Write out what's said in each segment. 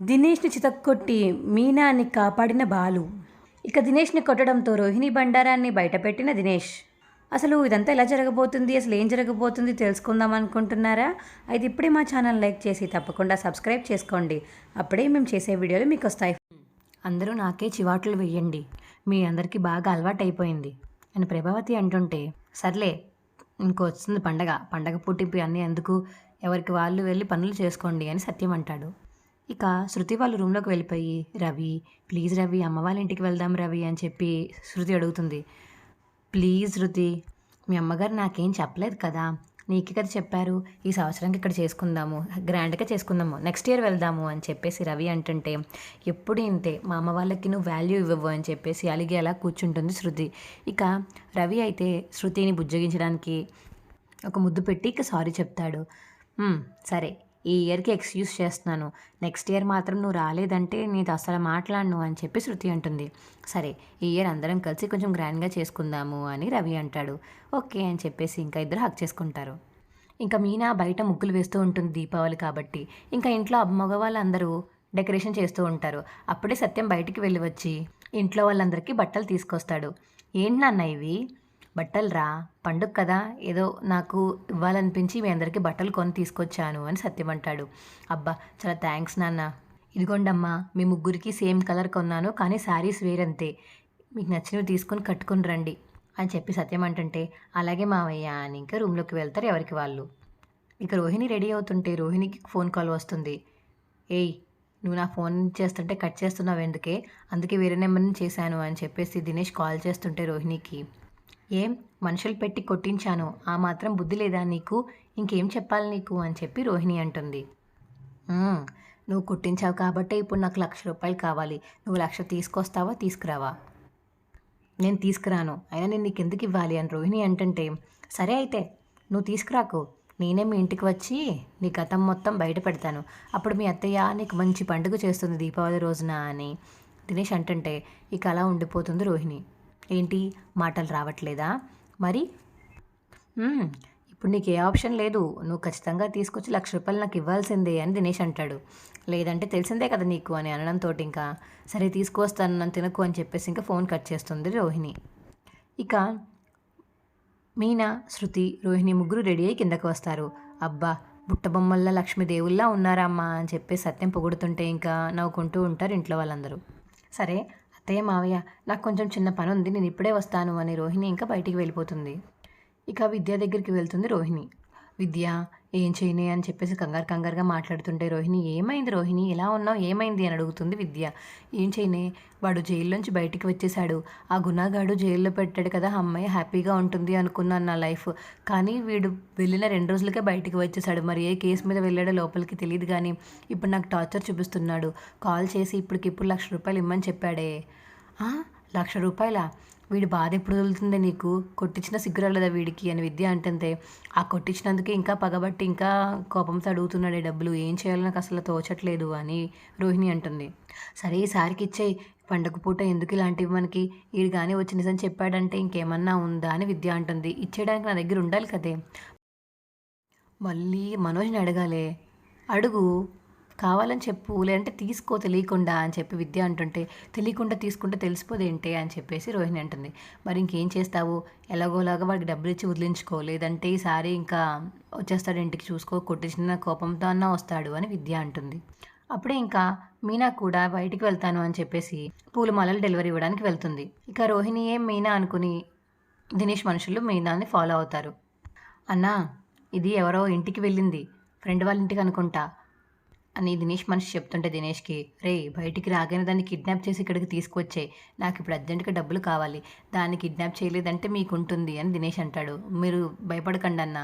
దినేష్ని చితక్కొట్టి మీనాని కాపాడిన బాలు. ఇక దినేష్ని కొట్టడంతో రోహిణి బండారాన్ని బయటపెట్టిన దినేష్. అసలు ఇదంతా ఎలా జరగబోతుంది? అసలు ఏం జరగబోతుంది తెలుసుకుందాం అనుకుంటున్నారా? అయితే ఇప్పుడే మా ఛానల్ లైక్ చేసి తప్పకుండా సబ్స్క్రైబ్ చేసుకోండి. అప్పుడే మేము చేసే వీడియోలు మీకు వస్తాయి. అందరూ నాకే చివాట్లు వేయండి. మీ అందరికీ బాగా అలవాటైపోయింది. అని ప్రభావతి అంటుంటే సర్లే ఇంకో వస్తుంది పండగ. పండగ పుట్టింపు అన్నీ ఎందుకు ఎవరికి వాళ్ళు వెళ్ళి పనులు చేసుకోండి అని సత్యం అంటాడు. ఇక శృతి వాళ్ళు రూమ్లోకి వెళ్ళిపోయి రవి ప్లీజ్ రవి అమ్మ వాళ్ళ ఇంటికి వెళ్దాం రవి అని చెప్పి శృతి అడుగుతుంది. ప్లీజ్ శృతి మీ అమ్మగారు నాకేం చెప్పలేదు కదా. నీకే కదా చెప్పారు. ఈ సంవత్సరానికి ఇక్కడ చేసుకుందాము. గ్రాండ్గా చేసుకుందాము. నెక్స్ట్ ఇయర్ వెళ్దాము అని చెప్పేసి రవి అంటుంటే ఎప్పుడు ఇంతే. మా అమ్మ వాళ్ళకి నువ్వు వాల్యూ ఇవ్వవు అని చెప్పేసి అలిగి అలా కూర్చుంటుంది శృతి. ఇక రవి అయితే శృతిని బుజ్జగించడానికి ఒక ముద్దు పెట్టి ఇక సారీ చెప్తాడు. సరే. ఈ ఇయర్కి ఎక్స్క్యూజ్ చేస్తున్నాను. నెక్స్ట్ ఇయర్ మాత్రం నువ్వు రాలేదంటే నీతో అసలు మాట్లాడను అని చెప్పి శృతి అంటుంది. సరే ఈ ఇయర్ అందరం కలిసి కొంచెం గ్రాండ్గా చేసుకుందాము అని రవి అంటాడు. ఓకే అని చెప్పేసి ఇంకా ఇద్దరు హక్ చేసుకుంటారు. ఇంకా మీనా బయట ముగ్గులు వేస్తూ ఉంటుంది దీపావళి కాబట్టి. ఇంకా ఇంట్లో మగవాళ్ళందరూ డెకరేషన్ చేస్తూ ఉంటారు. అప్పుడే సత్యం బయటికి వెళ్ళి వచ్చి ఇంట్లో వాళ్ళందరికీ బట్టలు తీసుకొస్తాడు. ఏంటి నాన్న ఇవి? బట్టలు రా పండుగ కదా. ఏదో నాకు ఇవ్వాలనిపించి మీ అందరికీ బట్టలు కొని తీసుకొచ్చాను అని సత్యం అంటాడు. అబ్బా చాలా థ్యాంక్స్ నాన్న. ఇదిగోండమ్మా మీ ముగ్గురికి సేమ్ కలర్ కొన్నాను కానీ శారీస్ వేరంతే. మీకు నచ్చినవి తీసుకొని కట్టుకొని రండి అని చెప్పి సత్యం అంటుంటే అలాగే మావయ్య అని ఇంకా రూమ్లోకి వెళ్తారు ఎవరికి వాళ్ళు. ఇక రోహిణి రెడీ అవుతుంటే రోహిణికి ఫోన్ కాల్ వస్తుంది. ఏయ్ నువ్వు నా ఫోన్ చేస్తుంటే కట్ చేస్తున్నావు ఎందుకే? అందుకే వేరే నెంబర్ నుంచి చేశాను అని చెప్పేసి దినేష్ కాల్ చేస్తుంటే రోహిణికి. ఏం? మనుషులు పెట్టి కొట్టించాను. ఆ మాత్రం బుద్ధి లేదా నీకు? ఇంకేం చెప్పాలి నీకు? అని చెప్పి రోహిణి అంటుంది. నువ్వు కుట్టించావు కాబట్టే ఇప్పుడు నాకు లక్ష రూపాయలు కావాలి. నువ్వు లక్ష తీసుకొస్తావా తీసుకురావా? నేను తీసుకురాను. అయినా నేను నీకు ఎందుకు ఇవ్వాలి? అని రోహిణి అంటుంటే సరే అయితే నువ్వు తీసుకురాకు. నేనే మీ ఇంటికి వచ్చి నీ గతం మొత్తం బయట పెడతాను. అప్పుడు మీ అత్తయ్య నీకు మంచి పండుగ చేస్తుంది దీపావళి రోజున అని. దినేష్ అంటుంటే ఇక అలా ఉండిపోతుంది రోహిణి. ఏంటి? మాటలు రావట్లేదా? మరి? ఇప్పుడు నీకు ఏ ఆప్షన్ లేదు. నువ్వు ఖచ్చితంగా తీసుకొచ్చి లక్ష రూపాయలు నాకు ఇవ్వాల్సిందే అని దినేష్ అంటాడు. లేదంటే తెలిసిందే కదా నీకు అని అనడంతో ఇంకా. సరే తీసుకువస్తాను నన్ను తినకు అని చెప్పేసి ఇంకా ఫోన్ కట్ చేస్తుంది రోహిణి. ఇక మీనా శృతి రోహిణి ముగ్గురు రెడీ అయ్యి కిందకు వస్తారు. అబ్బా బుట్టబొమ్మల్లా లక్ష్మీదేవుల్లా ఉన్నారమ్మా అని చెప్పి సత్యం పొగుడుతుంటే ఇంకా నవ్వుకుంటూ ఉంటారు ఇంట్లో వాళ్ళందరూ. సరే అత్తయ్య మావయ్య నాకు కొంచెం చిన్న పని ఉంది నేను ఇప్పుడే వస్తాను అని రోహిణి ఇంకా బయటికి వెళ్ళిపోతుంది. ఇక విద్య దగ్గరికి వెళ్తుంది రోహిణి. విద్య ఏం చేయని అని చెప్పేసి కంగారు కంగారుగా మాట్లాడుతుంటే రోహిణి ఏమైంది రోహిణి? ఎలా ఉన్నావు? ఏమైంది? అని అడుగుతుంది విద్య. ఏం చేయనే వాడు జైల్లోంచి బయటికి వచ్చేసాడు ఆ గుణాగాడు జైల్లో పెట్టాడు కదా అమ్మాయి హ్యాపీగా ఉంటుంది అనుకున్నాను నా లైఫ్. కానీ వీడు వెళ్ళిన రెండు రోజులకే బయటికి వచ్చేసాడు మరి ఏ కేసు మీద వెళ్ళాడో లోపలికి తెలియదు కానీ ఇప్పుడు నాకు టార్చర్ చూపిస్తున్నాడు. కాల్ చేసి ఇప్పటికిప్పుడు లక్ష రూపాయలు ఇమ్మని చెప్పాడే. "ఆ, లక్ష రూపాయల? వీడి బాధ ఎప్పుడు వదులుతుంది నీకు? కొట్టించిన సిగ్గురాలేదా వీడికి? అని విద్య అంటుంటే ఆ కొట్టించినందుకే ఇంకా పగబట్టి ఇంకా కోపంతో అడుగుతున్నాడే డబ్బులు. ఏం చేయాలో నాకు అసలు తోచట్లేదు అని రోహిణి అంటుంది. సరే ఈసారికి ఇచ్చే పండగ పూట ఎందుకు ఇలాంటివి మనకి? వీడు కానీ వచ్చి నిజం చెప్పాడంటే ఇంకేమన్నా ఉందా అని విద్య అంటుంది. ఇచ్చేయడానికి నా దగ్గర ఉండాలి కదే. మళ్ళీ మనోజ్ని అడగాలే. అడుగు. కావాలని చెప్పు లేదంటే తీసుకో తెలియకుండా అని చెప్పి విద్య అంటుంటే తెలియకుండా తీసుకుంటే తెలిసిపోదేంటి అని చెప్పేసి రోహిణి అంటుంది. మరి ఇంకేం చేస్తావు? ఎలాగోలాగా వాడికి డబ్బులు ఇచ్చి వదిలించుకో లేదంటే ఈసారి ఇంకా వచ్చేస్తాడు ఇంటికి చూసుకో కొట్టించిన కోపంతో అన్నా వస్తాడు అని విద్య అంటుంది. అప్పుడే ఇంకా మీనా కూడా బయటికి వెళ్తాను అని చెప్పేసి పూలమాలలు డెలివరీ ఇవ్వడానికి వెళ్తుంది. ఇక రోహిణి ఏం మీనా అనుకుని దినేష్ మనుషులు మీనాని ఫాలో అవుతారు. అన్నా ఇది ఎవరో ఇంటికి వెళ్ళింది. ఫ్రెండ్ వాళ్ళ ఇంటికి అనుకుంటా. అని దినేష్ మనిషి చెప్తుంటే దినేష్కి రే బయటికి రాగానే దాన్ని కిడ్నాప్ చేసి ఇక్కడికి తీసుకొచ్చే. నాకు ఇప్పుడు అర్జెంటుగా డబ్బులు కావాలి. దాన్ని కిడ్నాప్ చేయలేదంటే మీకు ఉంటుంది అని దినేష్ అంటాడు. మీరు భయపడకండి అన్న.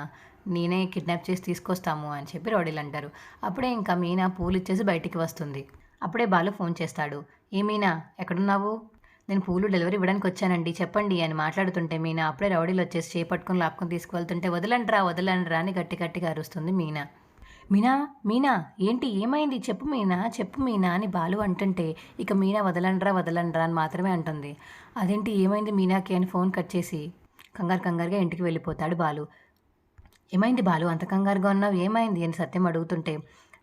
నేనే కిడ్నాప్ చేసి తీసుకొస్తాము అని చెప్పి రౌడీలు అంటారు. అప్పుడే ఇంకా మీనా పూలు ఇచ్చేసి బయటికి వస్తుంది. అప్పుడే బాలు ఫోన్ చేస్తాడు. ఏ మీనా ఎక్కడున్నావు? నేను పూలు డెలివరీ ఇవ్వడానికి వచ్చానండి. చెప్పండి అని మాట్లాడుతుంటే మీనా అప్పుడే రౌడీలు వచ్చేసి చేపట్టుకొని లాక్కొని తీసుకువెళ్తుంటే వదలండ్రా వదలండ్రా అని గట్టి గట్టిగా అరుస్తుంది మీనా. మీనా మీనా ఏంటి ఏమైంది? చెప్పు మీనా చెప్పు మీనా అని బాలు అంటుంటే ఇక మీనా వదలండ్రా వదలండ్రా అని మాత్రమే అంటుంది. అదేంటి ఏమైంది మీనాకి అని ఫోన్ కట్ చేసి కంగారు కంగారుగా ఇంటికి వెళ్ళిపోతాడు బాలు. ఏమైంది బాలు అంత కంగారుగా ఉన్నావు? ఏమైంది అని సత్యం అడుగుతుంటే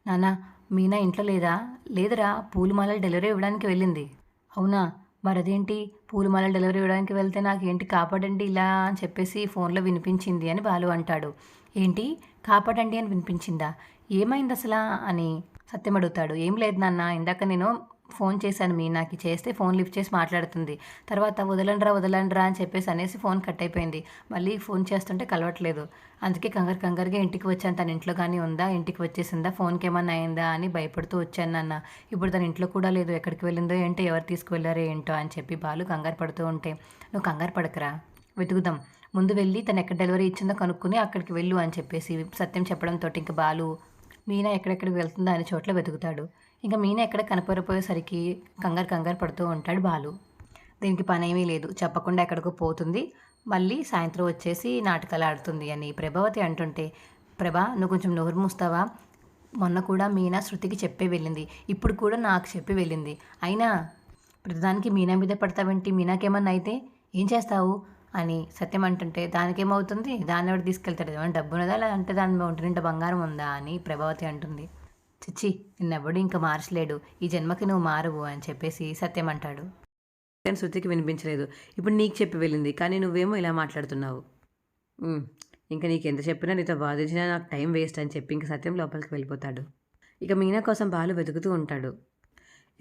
నాన్న మీనా ఇంట్లో లేదా? లేదురా పూలమాలలు డెలివరీ ఇవ్వడానికి వెళ్ళింది. అవునా? మరి అదేంటి పూలమాల డెలివరీ ఇవ్వడానికి వెళ్తే నాకు ఏంటి కాపాడండి ఇలా అని చెప్పేసి ఫోన్లో వినిపించింది అని బాలు అంటాడు. ఏంటి? కాపాడండి అని వినిపించిందా? ఏమైంది అసలా? అని సత్యం అడుగుతాడు. ఏం లేదు నాన్న ఇందాక నేను ఫోన్ చేశాను మీ నాకు చేస్తే ఫోన్ లిఫ్ట్ చేసి మాట్లాడుతుంది. తర్వాత వదలండ్రా వదలండ్రా అని చెప్పేసి అనేసి ఫోన్ కట్ అయిపోయింది. మళ్ళీ ఫోన్ చేస్తుంటే కలవట్లేదు. అందుకే కంగారు కంగారుగా ఇంటికి వచ్చాను. తన ఇంట్లో కానీ ఉందా? ఇంటికి వచ్చేసిందా? ఫోన్కి ఏమన్నా అయిందా? అని భయపడుతూ వచ్చాను నాన్న. ఇప్పుడు తన ఇంట్లో కూడా లేదు. ఎక్కడికి వెళ్ళిందో ఏంటో ఎవరు తీసుకువెళ్ళారో ఏంటో అని చెప్పి బాలు కంగారు పడుతూ ఉంటే నువ్వు కంగారు పడకరా. వెతుకుదాం. ముందు వెళ్ళి తను ఎక్కడ డెలివరీ ఇచ్చిందో కనుక్కుని అక్కడికి వెళ్ళు అని చెప్పేసి సత్యం చెప్పడంతో ఇంకా బాలు మీనా ఎక్కడెక్కడికి వెళ్తుందో అనే చోట్ల వెతుకుతాడు. ఇంకా మీనా ఎక్కడ కనపడిపోయేసరికి కంగారు కంగారు పడుతూ ఉంటాడు బాలు. దీనికి పని ఏమీ లేదు. చెప్పకుండా ఎక్కడికో పోతుంది. మళ్ళీ సాయంత్రం వచ్చేసి నాటకాలు ఆడుతుంది అని ప్రభావతి అంటుంటే ప్రభా నువ్వు కొంచెం నోరు మూస్తావా? మొన్న కూడా మీనా శృతికి చెప్పే వెళ్ళింది. ఇప్పుడు కూడా నాకు చెప్పి వెళ్ళింది. అయినా ప్రతిదానికి మీనా మీద పడతావేంటి? మీనాకేమన్నా అయితే? ఏం చేస్తావు? అని సత్యం అంటుంటే దానికేమవుతుంది? దాన్ని ఎవరు తీసుకెళ్తాడు? ఏమైనా డబ్బు ఉన్నదా లేదంటే దాని ఒంటి నిండా బంగారం ఉందా అని ప్రభావతి అంటుంది. చిచ్చి నిన్నెవడు ఇంకా మార్చలేడు. ఈ జన్మకి నువ్వు మారవు అని చెప్పేసి సత్యం అంటాడు. కానీ శృతికి వినిపించలేదు. ఇప్పుడు నీకు చెప్పి వెళ్ళింది. కానీ నువ్వేమో ఇలా మాట్లాడుతున్నావు. ఇంకా నీకు ఎంత చెప్పినా నీతో బాధించినా నాకు టైం వేస్ట్ అని చెప్పి ఇంక సత్యం లోపలికి వెళ్ళిపోతాడు. ఇక మీనా కోసం బాలు వెతుకుతూ ఉంటాడు.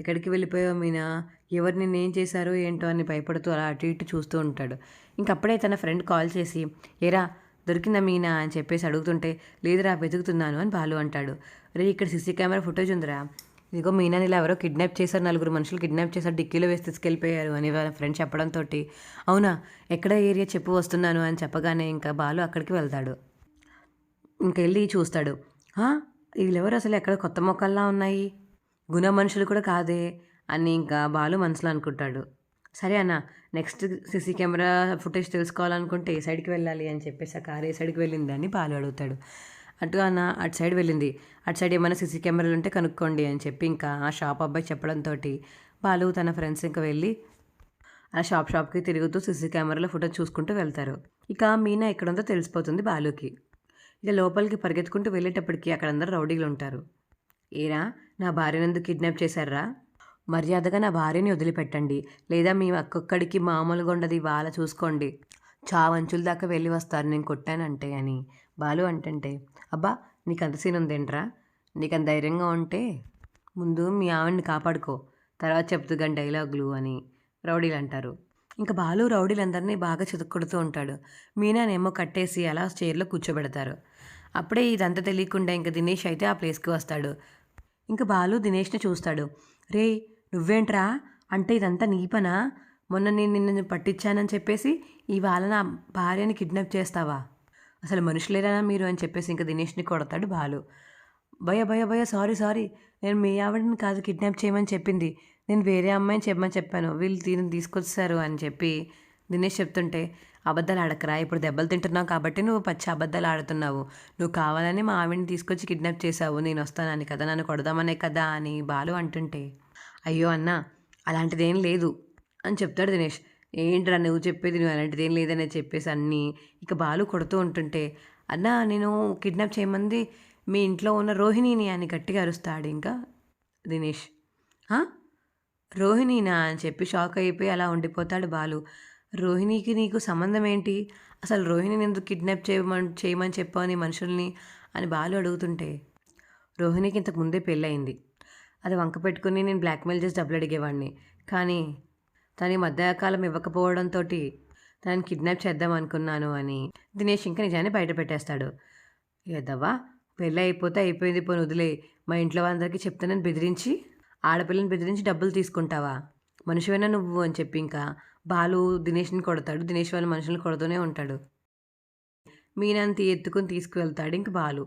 ఎక్కడికి వెళ్ళిపోయావు మీనా? ఎవరు నిన్ను ఏం ఏంటో అని భయపడుతూ అలా అటు ఇటు చూస్తూ ఉంటాడు. ఇంకప్పుడే తన ఫ్రెండ్ కాల్ చేసి ఏరా దొరికిందా మీనా? అని చెప్పేసి అడుగుతుంటే లేదురా వెతుకుతున్నాను అని బాలు అంటాడు. రే ఇక్కడ సీసీ కెమెరా ఫుటేజ్ ఉందిరా. ఇదిగో మీనాని ఇలా ఎవరో కిడ్నాప్ చేశారు నలుగురు మనుషులు కిడ్నాప్ చేశారు డిక్కీలో వేసి తీసుకెళ్ళిపోయారు అని వాళ్ళ ఫ్రెండ్ చెప్పడంతో అవునా ఎక్కడ ఏరియా చెప్పు వస్తున్నాను అని చెప్పగానే ఇంకా బాలు అక్కడికి వెళ్తాడు. ఇంకెళ్ళి చూస్తాడు. వీళ్ళెవరు అసలు? ఎక్కడ కొత్త మొక్కల్లా ఉన్నాయి? గుణ మనుషులు కూడా కాదే అని ఇంకా బాలు మనసులో అనుకుంటాడు. సరే అన్న నెక్స్ట్ సీసీ కెమెరా ఫుటేజ్ తెలుసుకోవాలనుకుంటే ఏ సైడ్కి వెళ్ళాలి అని చెప్పేసి ఆ కారు ఏ సైడ్కి వెళ్ళింది అని బాలు అడుగుతాడు. అటు అన్న అటు సైడ్ వెళ్ళింది. అటు సైడ్ ఏమైనా సీసీ కెమెరాలు ఉంటే కనుక్కోండి అని చెప్పి ఇంకా ఆ షాప్ అబ్బాయి చెప్పడంతో బాలు తన ఫ్రెండ్స్ ఇంకా వెళ్ళి ఆ షాప్ షాప్కి తిరుగుతూ సీసీ కెమెరాలో ఫోటో చూసుకుంటూ వెళ్తారు. ఇక మీనా ఎక్కడుందో తెలిసిపోతుంది బాలుకి. ఇక లోపలికి పరిగెత్తుకుంటూ వెళ్ళేటప్పటికి అక్కడ అందరు రౌడీలు ఉంటారు. ఏరా నా భార్యను కిడ్నాప్ చేశారా మర్యాదగా నా భార్యని వదిలిపెట్టండి. లేదా మీ ఒక్కొక్కడికి మామూలుగా ఉండదు వాళ్ళ చూసుకోండి. చావంచుల దాకా వెళ్ళి వస్తారు. నేను కొట్టానంటే అని. బాలు అంటంటే అబ్బా నీకు అంత సీన్ ఉందేంట్రా? నీకు అంత ధైర్యంగా ఉంటే ముందు మీ ఆవిడ్ని కాపాడుకో. తర్వాత చెప్తూ కానీ డైలాగులు అని రౌడీలు అంటారు. ఇంకా బాలు రౌడీలందరినీ బాగా చితుక్కొడుతూ ఉంటాడు. మీనానేమో కట్టేసి అలా చైర్లో కూర్చోబెడతారు. అప్పుడే ఇదంతా తెలియకుండా ఇంకా దినేష్ అయితే ఆ ప్లేస్కి వస్తాడు. ఇంకా బాలు దినేష్ని చూస్తాడు. రే నువ్వేంట్రా? అంటే ఇదంతా నీ పనా? మొన్న నేను నిన్ను పట్టించానని చెప్పేసి ఇవాళ నా భార్యని కిడ్నాప్ చేస్తావా? అసలు మనుషులేనా మీరు అని చెప్పేసి ఇంకా దినేష్ని కొడతాడు బాలు. భయ భయ భయ సారీ సారీ. నేను మీ ఆవిడని కాదు కిడ్నాప్ చేయమని చెప్పింది. నేను వేరే అమ్మాయిని చెప్పమని చెప్పాను. వీళ్ళు దీన్ని తీసుకొచ్చారు అని చెప్పి దినేష్ చెప్తుంటే అబద్ధాలు ఆడకరా ఇప్పుడు దెబ్బలు తింటున్నావు కాబట్టి నువ్వు పచ్చి అబద్ధాలు ఆడుతున్నావు నువ్వు కావాలని మా ఆవిడని తీసుకొచ్చి కిడ్నాప్ చేసావు నేను వస్తానని కదా నన్ను కొడదామనే కదా అని బాలు అంటుంటే అయ్యో అన్న అలాంటిదేం లేదు అని చెప్తాడు దినేష్. ఏంట్రా నువ్వు చెప్పేది? నువ్వు అలాంటిది ఏం లేదని చెప్పేసి అన్నీ ఇక బాలు కొడుతూ ఉంటుంటే అన్న నేను కిడ్నాప్ చేయమంది మీ ఇంట్లో ఉన్న రోహిణిని అని గట్టిగా అరుస్తాడు ఇంకా దినేష్. రోహిణినా? అని చెప్పి షాక్ అయిపోయి అలా ఉండిపోతాడు బాలు. రోహిణికి నీకు సంబంధం ఏంటి? అసలు రోహిణిని ఎందుకు కిడ్నాప్ చేయమని చేయమని చెప్పని మనుషుల్ని? అని బాలు అడుగుతుంటే రోహిణికి ఇంతకు ముందే పెళ్ళయింది. అది వంక పెట్టుకుని నేను బ్లాక్మెయిల్ చేసి డబ్బులు అడిగేవాడిని కానీ తను ఈ మధ్యకాలం ఇవ్వకపోవడంతో తనని కిడ్నాప్ చేద్దాం అనుకున్నాను అని దినేష్ ఇంకా నిజాన్ని బయట పెట్టేస్తాడు. ఎదవా పెళ్ళి అయిపోతే అయిపోయింది పోనీ వదిలే. మా ఇంట్లో వాళ్ళందరికీ చెప్తానని బెదిరించి ఆడపిల్లని బెదిరించి డబ్బులు తీసుకుంటావా? మనిషివైనా నువ్వు అని చెప్పి ఇంకా బాలు దినేష్ని కొడతాడు. దినేష్ వాళ్ళ మనుషులను కొడుతూనే ఉంటాడు. మీనంతి ఎత్తుకుని తీసుకువెళ్తాడు ఇంక బాలు.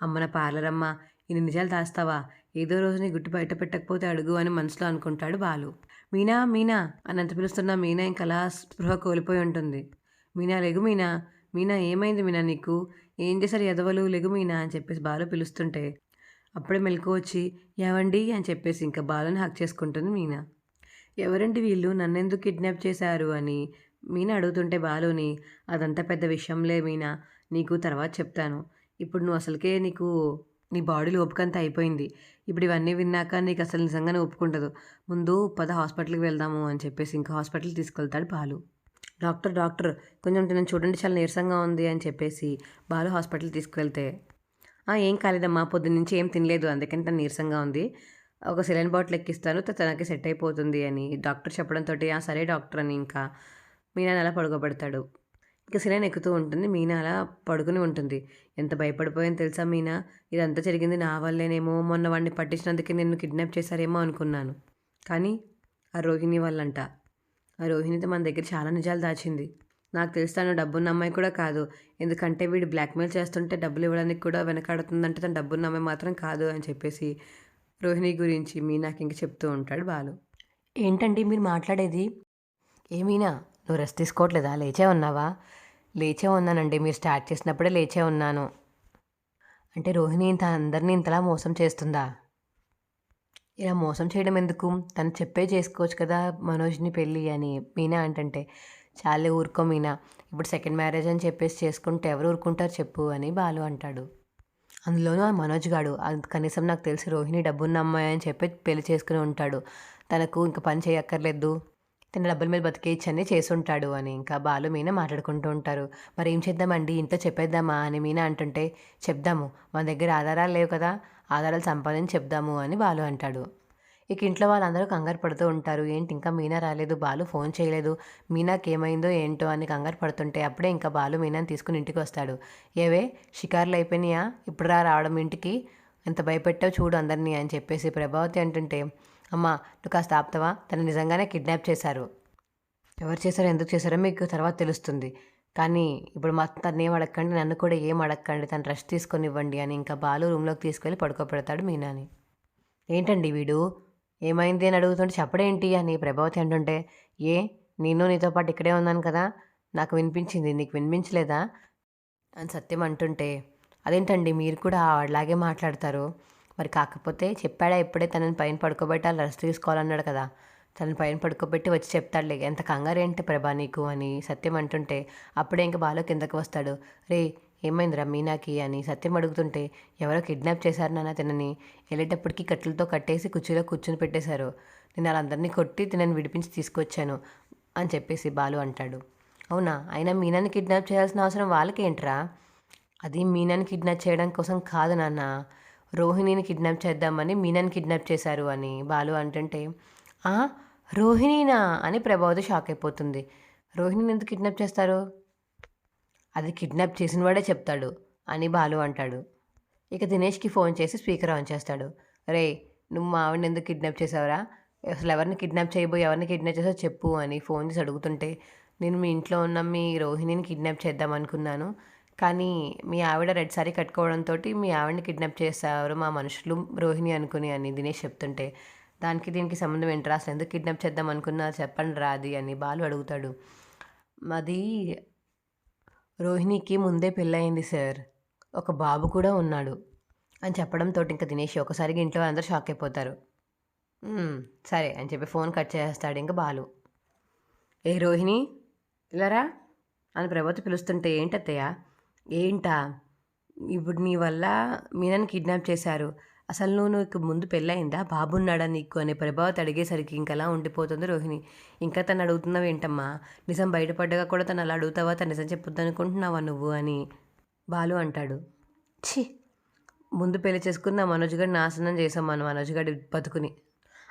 అమ్మన పార్లరమ్మ పార్లర్ అమ్మ ఇన్ని నిజాలు దాస్తావా? ఏదో రోజు నీ గుట్టు బయట పెట్టకపోతే అడుగు అని మనసులో అనుకుంటాడు బాలు. మీనా మీనా అని అంత పిలుస్తున్న మీనా ఇంకలా స్పృహ కోల్పోయి ఉంటుంది. మీనా లెగు మీనా. మీనా ఏమైంది మీనా నీకు? ఏం చేశారు ఎదవలు లెగు మీనా అని చెప్పేసి బాలు పిలుస్తుంటే అప్పుడే మెలకు వచ్చి ఏవండి అని చెప్పేసి ఇంకా బాలుని హక్ చేసుకుంటుంది మీనా. ఎవరండి వీళ్ళు? నన్నెందుకు కిడ్నాప్ చేశారు అని మీనా అడుగుతుంటే బాలుని అదంతా పెద్ద విషయంలే మీనా నీకు తర్వాత చెప్తాను. ఇప్పుడు నువ్వు అసలుకే నీకు నీ బాడీలో ఓపికంతా అయిపోయింది. ఇప్పుడు ఇవన్నీ విన్నాక నీకు అసలు నిజంగానే ఒప్పుకుంటదు ముందు పద హాస్పిటల్కి వెళ్దాము అని చెప్పేసి ఇంకా హాస్పిటల్కి తీసుకెళ్తాడు బాలు. డాక్టర్ డాక్టర్ కొంచెం నన్ను చూడండి చాలా నీరసంగా ఉంది అని చెప్పేసి బాలు హాస్పిటల్ తీసుకువెళ్తే ఏం కాలేదమ్మా పొద్దున్న నుంచి ఏం తినలేదు అందుకని తను నీరసంగా ఉంది. ఒక సెలైన్ బాటిల్ ఎక్కిస్తాను తనకి సెట్ అయిపోతుంది అని. డాక్టర్ చెప్పడంతో ఆ సరే డాక్టర్ అని ఇంకా మీనా అలా పడుకోబెడతాడు. ఇంకా సెలైన్ ఎక్కుతూ ఉంటుంది మీనా అలా పడుకుని ఉంటుంది. ఎంత భయపడిపోయింది తెలుసా మీనా? ఇదంతా జరిగింది నా వల్లేనేమో మొన్న వాడిని పట్టించినందుకే నిన్ను కిడ్నాప్ చేశారేమో అనుకున్నాను. కానీ ఆ రోహిణి వాళ్ళంట ఆ రోహిణితో మన దగ్గర చాలా నిజాలు దాచింది. నాకు తెలుస్తాను డబ్బున్న అమ్మాయి కూడా కాదు. ఎందుకంటే వీడు బ్లాక్మెయిల్ చేస్తుంటే డబ్బులు ఇవ్వడానికి కూడా వెనకాడుతుందంటే తను డబ్బున్న అమ్మాయి మాత్రం కాదు అని చెప్పేసి రోహిణి గురించి మీనాకి ఇంక చెప్తూ ఉంటాడు బాలు. ఏంటండి మీరు మాట్లాడేది? ఏమీనా నువ్వు రెస్ట్ తీసుకోవట్లేదా? లేచే ఉన్నావా? లేచే ఉన్నానండి మీరు స్టార్ట్ చేసినప్పుడే లేచే ఉన్నాను. అంటే రోహిణి ఇంత అందరినీ ఇంతలా మోసం చేస్తుందా? ఇలా మోసం చేయడం ఎందుకు? తను చెప్పే చేసుకోవచ్చు కదా మనోజ్ని పెళ్ళి అని. మీనా అంటంటే చాలే ఊరుకో మీనా ఇప్పుడు సెకండ్ మ్యారేజ్ అని చెప్పేసి చేసుకుంటే ఎవరు ఊరుకుంటారు చెప్పు అని బాలు అంటాడు. అందులోనూ ఆ మనోజ్ గాడు అది కనీసం నాకు తెలిసి రోహిణి డబ్బున్న అమ్మాయి అని చెప్పి పెళ్ళి చేసుకుని ఉంటాడు. తనకు ఇంకా పని చేయక్కర్లేదు. తన డబ్బుల మీద బతికేయచ్చని చేసుంటాడు అని ఇంకా బాలు మీన మాట్లాడుకుంటూ ఉంటారు. మరి ఏం చేద్దామండి? ఇంట్లో చెప్పేద్దామా? అని మీన అంటుంటే చెప్దాము. మన దగ్గర ఆధారాలు లేవు కదా. ఆధారాలు సంపాదించి చెప్దాము అని బాలు అంటాడు. ఇక ఇంట్లో వాళ్ళందరూ కంగారు పడుతూ ఉంటారు. ఏంటి ఇంకా మీనా రాలేదు? బాలు ఫోన్ చేయలేదు. మీనాకి ఏమైందో ఏంటో అని కంగారు పడుతుంటే అప్పుడే ఇంకా బాలు మీనాని తీసుకుని ఇంటికి వస్తాడు. ఏవే షికార్లు అయిపోయినాయా? ఇప్పుడు రా రావడం ఇంటికి. ఎంత భయపెట్టావు చూడు అందరినీ అని చెప్పేసి ప్రభావతి అంటుంటే అమ్మా నువ్వు కాస్త ఆప్తవా? తను నిజంగానే కిడ్నాప్ చేశారు. ఎవరు చేశారో? ఎందుకు చేశారో మీకు తర్వాత తెలుస్తుంది. కానీ ఇప్పుడు మా తను ఏం అడగకండి నన్ను కూడా ఏం అడగకండి. తను రెస్ట్ తీసుకొని ఇవ్వండి అని ఇంకా బాలు రూమ్లోకి తీసుకెళ్ళి పడుకోబెడతాడు మీనాని. ఏంటండి వీడు? ఏమైంది అని అడుగుతుంటే చెప్పడేంటి అని ప్రభావతి అంటుంటే ఏ నేను నీతో పాటు ఇక్కడే ఉన్నాను కదా నాకు వినిపించింది నీకు వినిపించలేదా? అని సత్యం అంటుంటే అదేంటండి మీరు కూడా అలాగే మాట్లాడతారు. మరి కాకపోతే చెప్పాడా ఇప్పుడే తనని పైన పడుకోబెట్టాలి రెస్ట్ తీసుకోవాలన్నాడు కదా. తనని పైన పడుకోబెట్టి వచ్చి చెప్తాడులే ఎంత కంగారు ఏంటి ప్రభా నీకు? అని సత్యం అంటుంటే అప్పుడే ఇంక బాలో కిందకు వస్తాడు. రే ఏమైందిరా మీనాకి అని సత్యం అడుగుతుంటే ఎవరో కిడ్నాప్ చేశారు నాన్న తినని. వెళ్ళేటప్పటికి కట్టెలతో కట్టేసి కుర్చీలో కూర్చుని పెట్టేశారు. నేను వాళ్ళందరినీ కొట్టి తినని విడిపించి తీసుకొచ్చాను అని చెప్పేసి బాలు అంటాడు. అవునా? అయినా మీనాని కిడ్నాప్ చేయాల్సిన అవసరం వాళ్ళకేంట్రా? అది మీనాని కిడ్నాప్ చేయడం కోసం కాదు నాన్న. రోహిణిని కిడ్నాప్ చేద్దామని మీనాని కిడ్నాప్ చేశారు అని బాలు అంటుంటే "ఆ, రోహిణినా అని ప్రభావతి షాక్ అయిపోతుంది. రోహిణిని ఎందుకు కిడ్నాప్ చేస్తారు? అది కిడ్నాప్ చేసిన వాడే చెప్తాడు అని బాలు అంటాడు. ఇక దినేష్కి ఫోన్ చేసి స్పీకర్ ఆన్ చేస్తాడు. రే నువ్వు మా ఆవిడని ఎందుకు కిడ్నాప్ చేసావురా? అసలు ఎవరిని కిడ్నాప్ చేయబోయి ఎవరిని కిడ్నాప్ చేసావు చెప్పు అని ఫోన్ చేసి అడుగుతుంటే నేను మీ ఇంట్లో ఉన్న మీ రోహిణిని కిడ్నాప్ చేద్దాం అనుకున్నాను. కానీ మీ ఆవిడ రెడ్ సారీ కట్టుకోవడంతో మీ ఆవిడని కిడ్నాప్ చేసేవారు మా మనుషులు రోహిణి అనుకుని అని దినేష్ చెప్తుంటే దానికి దీనికి సంబంధం ఏంట్రా? అసలు ఎందుకు కిడ్నాప్ చేద్దాం అనుకున్నా? చెప్పండి రా అది అని బాలు అడుగుతాడు. మాది రోహిణికి ముందే పెళ్ళయింది సార్. ఒక బాబు కూడా ఉన్నాడు. అని చెప్పడంతో ఇంకా దినేష్ ఒకసారిగా ఇంట్లో అందరూ షాక్ అయిపోతారు. సరే అని చెప్పి ఫోన్ కట్ చేస్తాడు ఇంకా బాలు. ఏ రోహిణి? ఇలారా అని ప్రభావతి పిలుస్తుంటే ఏంటత్తయ్య? ఏంటా? ఇప్పుడు నీ వల్ల మీనని కిడ్నాప్ చేశారు. అసలు నువ్వు నీకు ముందు పెళ్ళయిందా? బాబు ఉన్నాడా నీకు? అనే ప్రభావతి అడిగేసరికి ఇంకలా ఉండిపోతుంది రోహిణి. ఇంకా తను అడుగుతున్నావు ఏంటమ్మా? నిజం బయటపడ్డగా కూడా తను అలా అడుగుతావా? తను నిజం చెప్పొద్దనుకుంటున్నావా నువ్వు అని బాలు అంటాడు. ఛీ! ముందు పెళ్ళి చేసుకున్న మనోజ్ గడి నాశనం చేసాం మనం మనోజ్ గారి బతుకుని.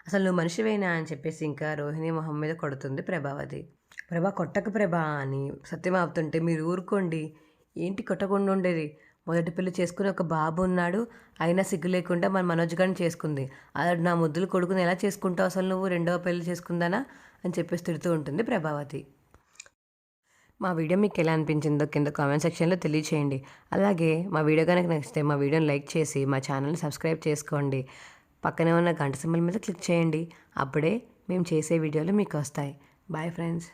అసలు నువ్వు మనిషివేనా అని చెప్పేసి ఇంకా రోహిణి మొహం మీద కొడుతుంది ప్రభావతి. ప్రభా కొట్టక ప్రభా అని సత్యం ఆపుతుంటే మీరు ఊరుకోండి. ఏంటి కొట్టకుండా ఉండేది? మొదటి పెళ్ళి చేసుకుని ఒక బాబు ఉన్నాడు. అయినా సిగ్గు లేకుండా మన మనోజ్ గారిని చేసుకుంది. అలా నా ముద్దులు కొడుకుని ఎలా చేసుకుంటావు అసలు నువ్వు? రెండవ పెళ్ళి చేసుకుందానా? అని చెప్పేసి తిడుతూ ఉంటుంది ప్రభావతి. మా వీడియో మీకు ఎలా అనిపించిందో కింద కామెంట్ సెక్షన్లో తెలియచేయండి. అలాగే మా వీడియో కనుక నచ్చితే మా వీడియోని లైక్ చేసి మా ఛానల్ని సబ్స్క్రైబ్ చేసుకోండి. పక్కనే ఉన్న గంట సింబల్ మీద క్లిక్ చేయండి. అప్పుడే మేము చేసే వీడియోలు మీకు వస్తాయి. Bye friends.